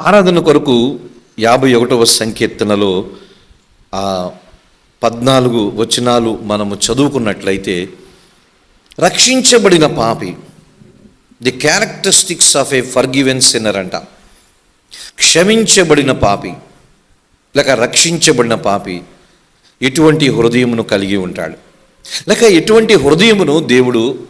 ఆరాధన కొరకు యాభై ఒకటవ సంకీర్తనలో ఆ పద్నాలుగు వచనాలు మనము చదువుకున్నట్లయితే రక్షించబడిన పాపి the characteristics of a forgiven sinner అంట. క్షమించబడిన పాపి లేక రక్షించబడిన పాపి ఎటువంటి హృదయమును కలిగి ఉంటాడు. లేక ఎటువంటి హృదయమును దేవుడు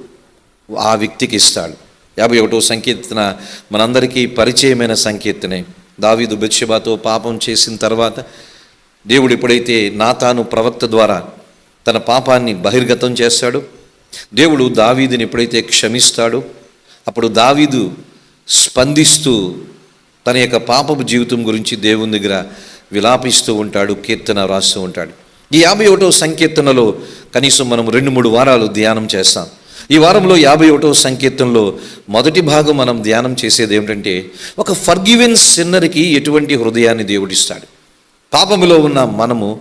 ఆ వ్యక్తికి ఇస్తాడు. యాభై ఒకటో సంకీర్తన మనందరికీ పరిచయమైన సంకీర్తనే. దావీదు బెత్షబాతో పాపం చేసిన తర్వాత దేవుడు ఎప్పుడైతే నాతాను ప్రవక్త ద్వారా తన పాపాన్ని బహిర్గతం చేస్తాడు దేవుడు దావీదుని ఎప్పుడైతే క్షమిస్తాడు అప్పుడు దావీదు స్పందిస్తూ తన యొక్క పాపపు జీవితం గురించి దేవుని దగ్గర విలాపిస్తూ ఉంటాడు కీర్తన రాస్తూ ఉంటాడు. ఈ యాభై ఒకటో సంకీర్తనలో కనీసం మనం రెండు మూడు వారాలు ధ్యానం చేస్తాం. ఈ వారంలో యాభై ఒకటో సంకీర్తనలో మొదటి భాగం మనం ధ్యానం చేసేది ఏమిటంటే ఒక ఫర్గివెన్ సిన్నర్కి ఎటువంటి హృదయాన్ని దేవుడిస్తాడు? పాపములో ఉన్న మనము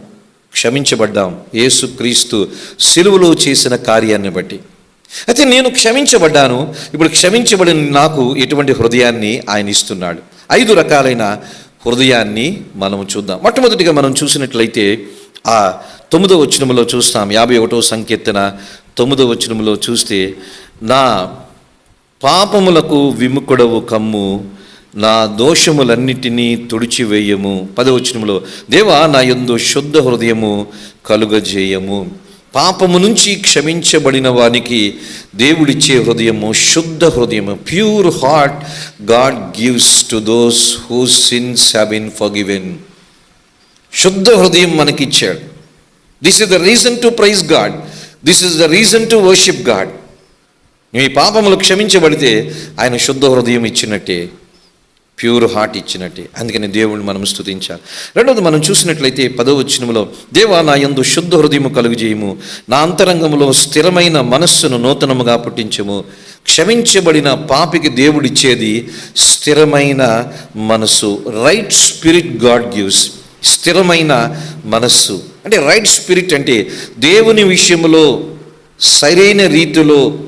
క్షమించబడ్డాం. ఏసుక్రీస్తు సిలువలో చేసిన కార్యాన్ని బట్టి. అయితే నేను క్షమించబడ్డాను. ఇప్పుడు క్షమించబడిన నాకు ఎటువంటి హృదయాన్ని ఆయన ఇస్తున్నాడు? ఐదు రకాలైన హృదయాన్ని మనం చూద్దాం. మొట్టమొదటిగా మనం చూసినట్లయితే ఆ తొమ్మిదో వచ్చినములో చూస్తాం. యాభై ఒకటో సంకీర్తన తొమ్మిదో వచనములో చూస్తే నా పాపములకు విముకుడవు కమ్ము నా దోషములన్నిటినీ తుడిచివేయము. పదవచనములో దేవా నా ఎందు శుద్ధ హృదయము కలుగజేయము. పాపము నుంచి క్షమించబడిన వానికి దేవుడిచ్చే హృదయము శుద్ధ హృదయము. Pure heart God gives to those who sins have been forgiven శుద్ధ హృదయం మనకిచ్చాడు. This is the reason to praise God. This is the reason to worship God మీ పాపములు క్షమించబడితే ఆయన శుద్ధ హృదయం ఇచ్చినట్టే ప్యూర్ హార్ట్ ఇచ్చినట్టే. అందుకని దేవుడిని మనం స్థుతించాలి రెండవది మనం చూసినట్లయితే పదవ వచనములో దేవా నా ఎందు శుద్ధ హృదయము కలుగు చేయము నా అంతరంగంలో స్థిరమైన మనస్సును నూతనముగా పుట్టించము. క్షమించబడిన పాపికి దేవుడిచ్చేది స్థిరమైన మనస్సు. రైట్ స్పిరిట్ గాడ్ గివ్స్ స్థిరమైన మనస్సు. అంటే రైట్ స్పిరిట్ అంటే దేవుని విషయంలో సరైన రీతిలో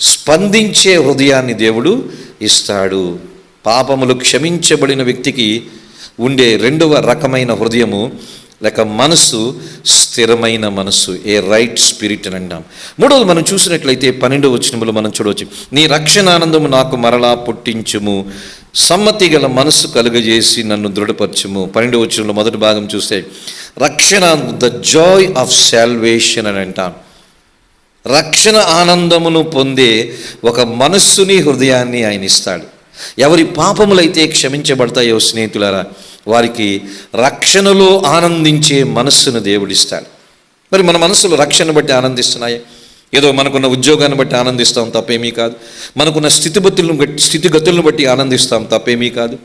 స్పందించే హృదయాన్ని దేవుడు ఇస్తాడు. పాపములు క్షమించబడిన వ్యక్తికి ఉండే రెండవ రకమైన హృదయము లేక మనస్సు స్థిరమైన మనస్సు ఏ రైట్ స్పిరిట్ అని అంటాం. మూడవది మనం చూసినట్లయితే పన్నెండవ వచనములు మనం చూడవచ్చు నీ రక్షణ ఆనందము నాకు మరలా పుట్టించుము. సమ్మతి గల మనస్సు కలుగజేసి నన్ను దృఢపరచము. పన్నెండు వచనంలో మొదటి భాగం చూస్తే రక్షణ ద జాయ్ ఆఫ్ శాల్వేషన్ అని అంటాం రక్షణ ఆనందమును పొందే ఒక మనస్సుని హృదయాన్ని ఆయన ఇస్తాడు. ఎవరి పాపములైతే క్షమించబడతాయో స్నేహితులారా వారికి రక్షణలో ఆనందించే మనస్సును దేవుడిస్తాడు. మరి మన మనసులు రక్షణ బట్టి ఆనందిస్తున్నాయి? ఏదో మనకున్న ఉద్యోగాన్ని బట్టి ఆనందిస్తాం తప్పేమీ కాదు. మనకున్న స్థితిగతులను బట్టి స్థితిగతులను బట్టి ఆనందిస్తాం తప్పేమీ కాదు.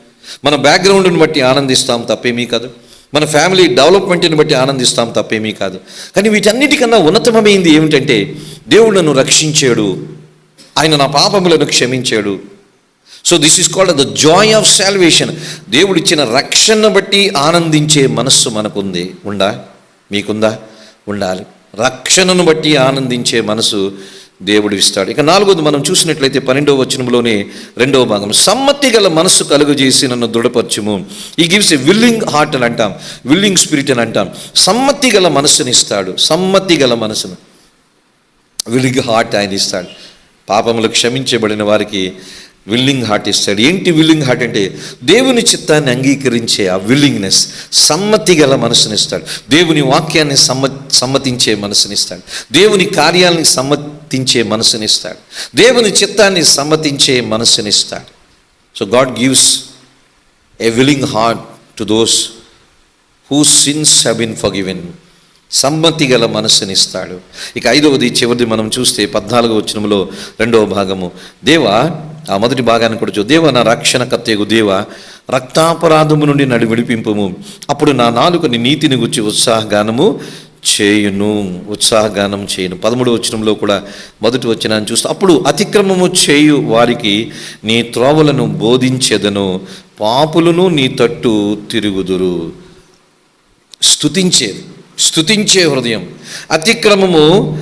మన బ్యాక్గ్రౌండ్ని బట్టి ఆనందిస్తాం తప్పేమీ కాదు. మన ఫ్యామిలీ డెవలప్మెంట్ని బట్టి ఆనందిస్తాం తప్పేమీ కాదు. కానీ వీటన్నిటికన్నా ఉన్నతమైంది ఏమిటంటే దేవుడు నన్ను రక్షించాడు. ఆయన నా పాపములను క్షమించాడు. So this is called the joy of salvation దేవుడిచ్చిన రక్షణ బట్టి ఆనందించే మనస్సు మనకుంది. ఉందా? మీకుందా? ఉండాలి. రక్షణను బట్టి ఆనందించే మనసు దేవుడు ఇస్తాడు ఇక నాలుగోది మనం చూసినట్లయితే పన్నెండవ వచనంలోనే రెండవ భాగం సమ్మతి గల మనస్సు కలుగజేసి నన్ను దృఢపరచుము. ఈ గివ్స్ ఏ విల్లింగ్ హార్ట్ అని అంటాం విల్లింగ్ స్పిరిట్ అని అంటాం. సమ్మతి గల మనస్సుని ఇస్తాడు సమ్మతి గల మనసును. విల్లింగ్ హార్ట్ ఆయన ఇస్తాడు. పాపములు క్షమించబడిన వారికి విల్లింగ్ హార్ట్ ఇస్తాడు ఏంటి విల్లింగ్ హార్ట్ అంటే దేవుని చిత్తాన్ని అంగీకరించే ఆ విల్లింగ్నెస్ సమ్మతి గల మనసునిస్తాడు దేవుని వాక్యాన్ని సమ్మ సమ్మతించే మనసునిస్తాడు దేవుని కార్యాలని సమ్మతించే మనసునిస్తాడు దేవుని చిత్తాన్ని సమ్మతించే మనసునిస్తాడు so God gives a willing heart to those who sins have been forgiven సమ్మతి గల మనసునిస్తాడు ఇక ఐదవది చివరిది మనం చూస్తే పద్నాలుగో వచనంలో రెండవ భాగము. దేవా ఆ మొదటి భాగాన్ని కూడా దేవ నా రక్షణ కత్తేగు దేవ రక్తాపరాధము నుండి నడి విడిపింపము. అప్పుడు నా నాలుకని నీతిని గుచ్చి ఉత్సాహగానము చేయును. ఉత్సాహగానం చేయను. పదమూడు వచనంలో కూడా మొదటి వచ్చినాన్ని చూస్తే అప్పుడు అతిక్రమము చేయు వారికి నీ త్రోవలను బోధించేదను. పాపులను నీ తట్టు తిరుగుదురు. స్తుతించేది స్థుతించే హృదయం. అతిక్రమము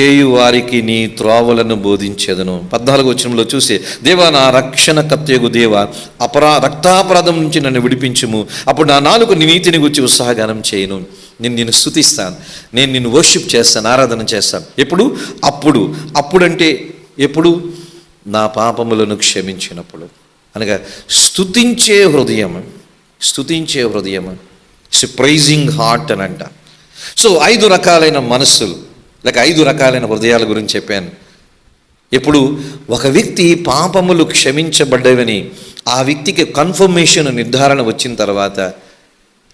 చేయు వారికి నీ త్రోవలను బోధించేదను. పద్నాలుగు వచనంలో చూసి దేవా నా రక్షణ కత్యగు దేవ అపరా రక్తాపరాధం నుంచి నన్ను విడిపించుము. అప్పుడు నా నాలుగు నీతిని గురించి ఉత్సాహగానం చేయను. నేను నిన్ను స్థుతిస్తాను నేను నిన్ను వర్షిప్ చేస్తాను ఆరాధన చేస్తాను. ఎప్పుడు? అప్పుడు. అప్పుడంటే ఎప్పుడు? నా పాపములను క్షమించినప్పుడు. అనగా స్తుతించే హృదయం స్థుతించే హృదయం ప్రైజింగ్ హార్ట్ అని అంట. సో ఐదు రకాలైన మనస్సులు. లేక ఐదు రకాలైన హృదయాల గురించి చెప్పాను. ఇప్పుడు ఒక వ్యక్తి పాపములు క్షమించబడ్డవని ఆ వ్యక్తికి కన్ఫర్మేషన్ నిర్ధారణ వచ్చిన తర్వాత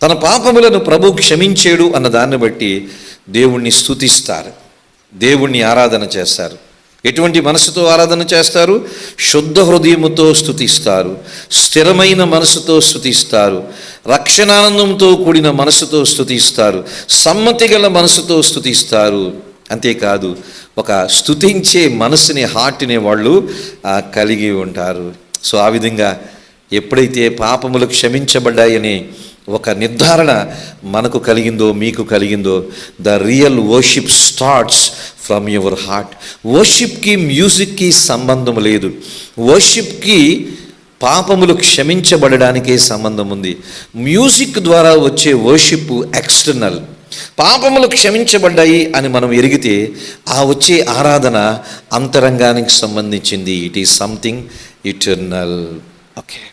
తన పాపములను ప్రభు క్షమించాడు అన్న దాన్ని బట్టి దేవుణ్ణి స్థుతిస్తారు దేవుణ్ణి ఆరాధన చేస్తారు. ఎటువంటి మనసుతో ఆరాధన చేస్తారు? శుద్ధ హృదయముతో స్తుతిస్తారు. స్థిరమైన మనసుతో స్తుతిస్తారు. రక్షణానందంతో కూడిన మనసుతో స్థుతిస్తారు సమ్మతి గల మనసుతో స్థుతిస్తారు అంతేకాదు ఒక స్తుతించే మనసుని హార్ట్ని వాళ్ళు కలిగి ఉంటారు. సో ఆ విధంగా ఎప్పుడైతే పాపములు క్షమించబడ్డాయని ఒక నిర్ధారణ మనకు కలిగిందో మీకు కలిగిందో the real worship starts from your heart వర్షిప్కి మ్యూజిక్కి సంబంధం లేదు. వర్షిప్కి పాపములు క్షమించబడడానికే సంబంధం ఉంది. మ్యూజిక్ ద్వారా వచ్చే వర్షిప్ ఎక్స్టర్నల్ పాపములు క్షమించబడ్డాయి అని మనం ఎరిగితే ఆ వచ్చే ఆరాధన అంతరంగానికి సంబంధించింది. It is something eternal okay